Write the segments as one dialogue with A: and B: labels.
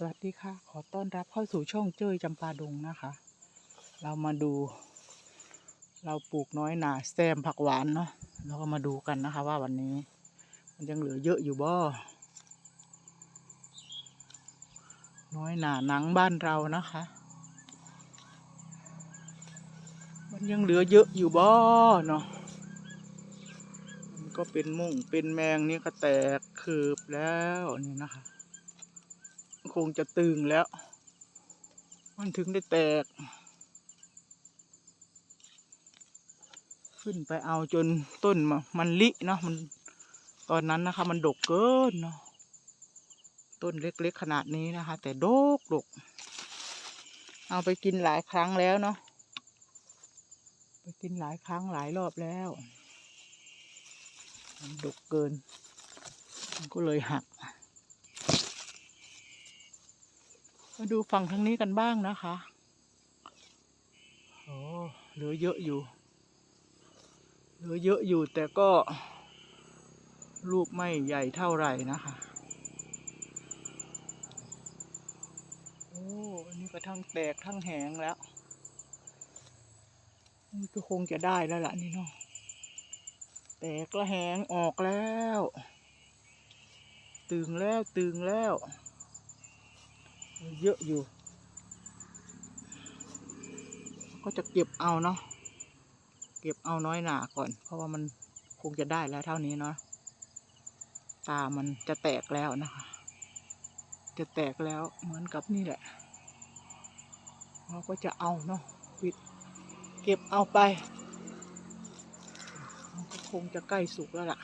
A: สวัสดีค่ะ ขอต้อนรับเข้าสู่ช่องเจ้ยจำปาดงนะคะ เรามาดู เราปลูกน้อยหนาแซมผักหวานเนาะเราก็มาดูกันนะคะ ว่าวันนี้ มันยังเหลือเยอะอยู่บ่น้อยหนาหนังบ้านเรานะคะ มันยังเหลือเยอะอยู่บ่เนาะมันก็เป็นมุ่งเป็นแมงนี่ก็แตกคืบแล้วนี่นะคะ คงจะตึงแล้ว มันถึงได้แตก ขึ้นไปเอาจนต้นมามันลิเนาะมันตอนนั้นนะคะ มันดกเกินเนาะต้นเล็กๆขนาดนี้นะคะ แต่ดกดกเอาไปกินหลายครั้งแล้วเนาะไปกินหลายครั้งหลายรอบแล้ว มันดกเกิน มันก็เลยหัก มาดูฝั่งทางนี้กันบ้างนะคะโอ้เหลือเยอะอยู่ เหลือเยอะอยู่แต่ก็ลูกไม่ใหญ่เท่าไหร่นะคะ โอ้อันนี้ก็ทั้งแตกทั้งแหงแล้วนี่ก็คงจะได้แล้วล่ะนี่เนาะแตกและแหงออกแล้ว ตึงแล้วตึงแล้ว เยอะอยู่ ก็จะเก็บเอาเนาะเก็บเอาน้อยหนาก่อน เพราะว่ามันคงจะได้แล้วเท่านี้เนาะตามันจะแตกแล้วนะคะ จะแตกแล้วเหมือนกับนี่แหละเราก็จะเอาเนาะปิดเก็บเอาไปก็คงจะใกล้สุกแล้วล่ะ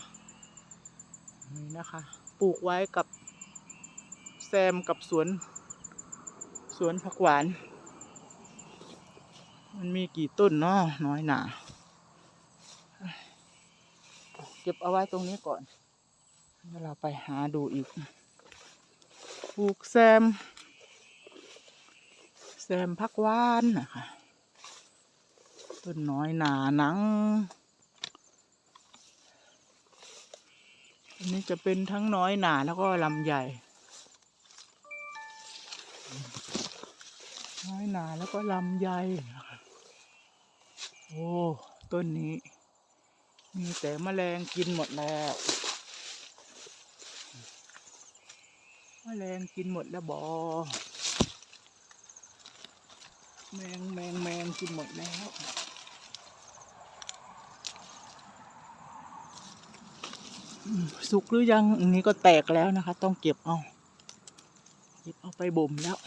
A: นี่นะคะ ปลูกไว้กับแซมกับสวน วนผักหวาน มันมีกี่ต้นเนาะน้อยหนาเก็บเอาไว้ตรงนี้ก่อนแล้วเราไปหาดูอีกปลูกแซม แซมผักหวานนะคะต้นน้อยหนาหนัง อันนี้จะเป็นทั้งน้อยหนาแล้วก็ลำใหญ่ น้หนาแล้วก็ลำไยนะคะโอ้ต้นนี้ มีแต่แมลงกินหมดแล้วแมลงกินหมดแล้วบอแมงแมงแมงกินหมดแล้วสุกหรือยังอันนี้ก็แตกแล้วนะคะ ต้องเก็บเอา เก็บเอาไปบ่มแล้ว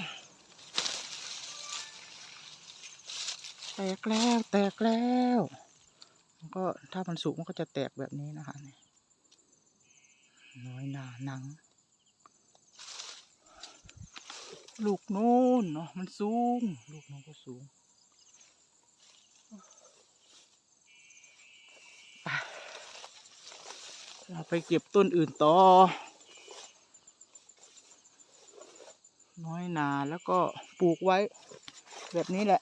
A: แตกแล้วแตกแล้วมันก็ถ้ามันสุกมันก็จะแตกแบบนี้นะคะเนี่ยน้อยหนาหนัง ลูกโน้นเนาะมันสูง ลูกโน้นก็สูงไปเราไปเก็บต้นอื่นต่อ น้อยหนาแล้วก็ปลูกไว้ แบบนี้แหละ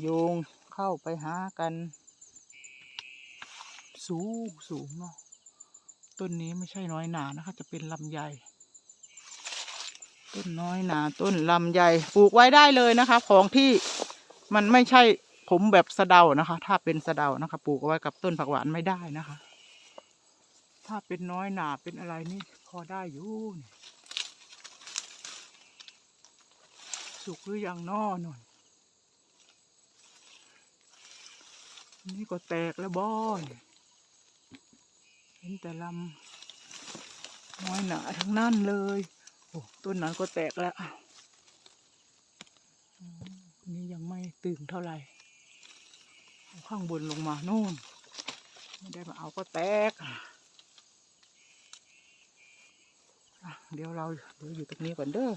A: โยงเข้าไปหากัน สูงสูงเนาะต้นนี้ไม่ใช่น้อยหนานะคะจะเป็นลำไยต้นน้อยหนาต้นลำไยปลูกไว้ได้เลยนะคะ ของที่มันไม่ใช่ผมแบบสะเดานะคะ ถ้าเป็นสะเดานะคะ ปลูกเอาไว้กับต้นผักหวานไม่ได้นะคะ ถ้าเป็นน้อยหนาเป็นอะไรนี่พอได้อยู่สุกหรือยังนอหน่อย นี่ก็แตกแล้วบอนเห็นแต่ลำน้อยหนาทั้งนั้นเลย โอ้ต้นนั้นก็แตกแล้วนี่ยังไม่ตื่นเท่าไหร่ ข้างบนลงมาโน่น ไม่ได้มาเอาก็แตกเดี๋ยวเราเดี๋ยวอยู่ตรงนี้ก่อนเด้อ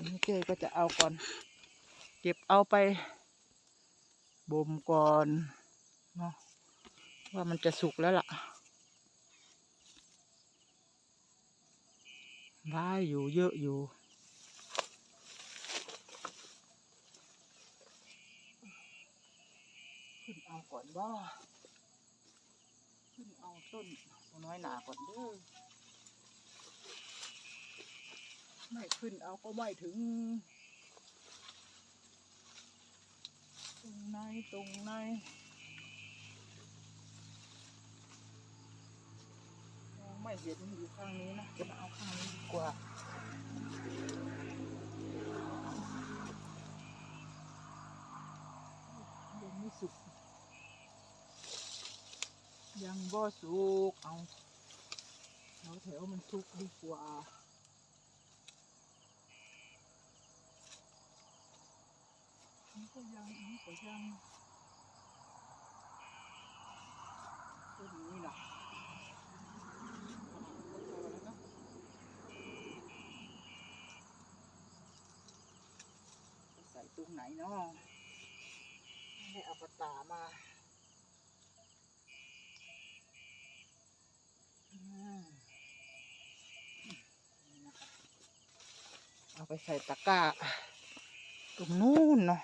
A: นนี้เจ้ก็จะเอาก่อน เก็บเอาไป บ่มก่อนเนาะว่ามันจะสุกแล้วล่ะได้อยู่เยอะอยู่ ขึ้นเอาก่อนว่ขึ้นเอาต้นน้อยหนาก่อนเด้อไม่ขึ้นเอาก็ไม่ถึง ต รงไหนตรงไหนมองไม่เห็นอยู่ข้างนี้นะจะมาเอาข้างนี้ดีกว่ายังไม่สุก ยังบ่สุกเอาแถวแถวมันสุกดีกว่า ก็ยังนี่ก็ยังต้นนี้นะใส่ตรงไหนเนาะไม่ได้เอาปตามาเอาไปใส่ตะกร้าตรงนู้นเนาะ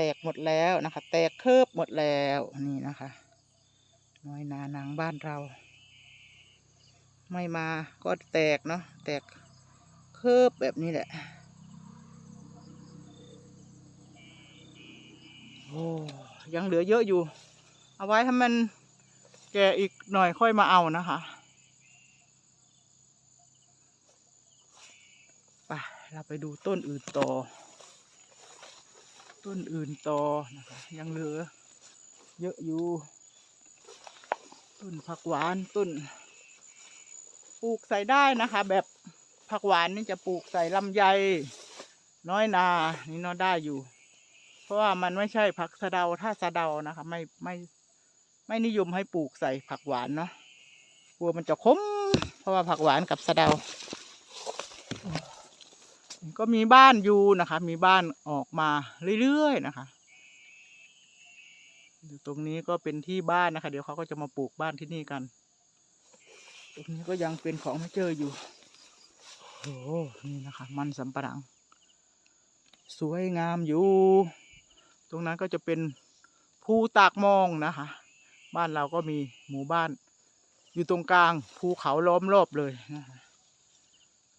A: แตกหมดแล้วนะคะ แตกเคิบหมดแล้วนี่นะคะ น้อยนานางบ้านเรา ไม่มาก็แตกเนาะแตกเคิบแบบนี้แหละโอ้ยังเหลือเยอะอยู่ เอาไว้ให้มันแก่อีกหน่อยค่อยมาเอานะคะไปเราไปดูต้นอื่นต่อ ต้นอื่นต่อนะคะยังเหลือ เยอะอยู่ ต้นผักหวานต้น ปลูกใส่ได้นะคะ แบบผักหวานนี่จะปลูกใส่ลำไย น้อยนา นี่เนาะได้อยู่ เพราะว่ามันไม่ใช่ผักสะเดาถ้าสะเดานะคะ ไม่ไม่ไม่นิยมให้ปลูกใส่ผักหวานเนาะกลัวมันจะขมเพราะว่าผักหวานกับสะเดา ก็มีบ้านอยู่นะคะ มีบ้านออกมาเรื่อยๆนะคะอยู่ตรงนี้ก็เป็นที่บ้านนะคะ เดี๋ยวเขาก็จะมาปลูกบ้านที่นี่กัน ตรงนี้ก็ยังเป็นของไม่เจออยู่โอ้โหนี่นะคะ มันสำปะหลัง สวยงามอยู่ ตรงนั้นก็จะเป็นภูตากมองนะคะ บ้านเราก็มีหมู่บ้าน อยู่ตรงกลางภูเขาล้อมรอบเลยนะคะ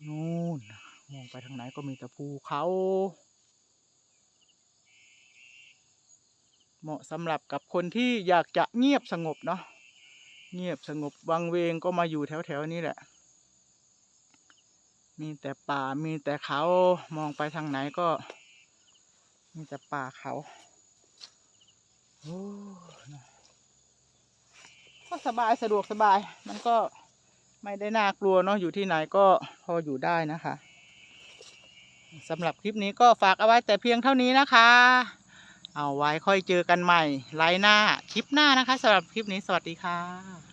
A: นู่นนะ มองไปทางไหนก็มีแต่ภูเขา เหมาะสำหรับกับคนที่อยากจะเงียบสงบเนาะ เงียบสงบวังเวงก็มาอยู่แถวแถวๆนี้แหละ มีแต่ป่ามีแต่เขามองไปทางไหนก็ มีแต่ป่าเขาโอ้ก็สบายสะดวกสบายมันก็ไม่ได้น่ากลัวเนาะอยู่ที่ไหนก็พออยู่ได้นะคะ สำหรับคลิปนี้ก็ฝากเอาไว้แต่เพียงเท่านี้นะคะ เอาไว้ค่อยเจอกันใหม่ไลน์หน้าคลิปหน้านะคะสำหรับคลิปนี้สวัสดีค่ะ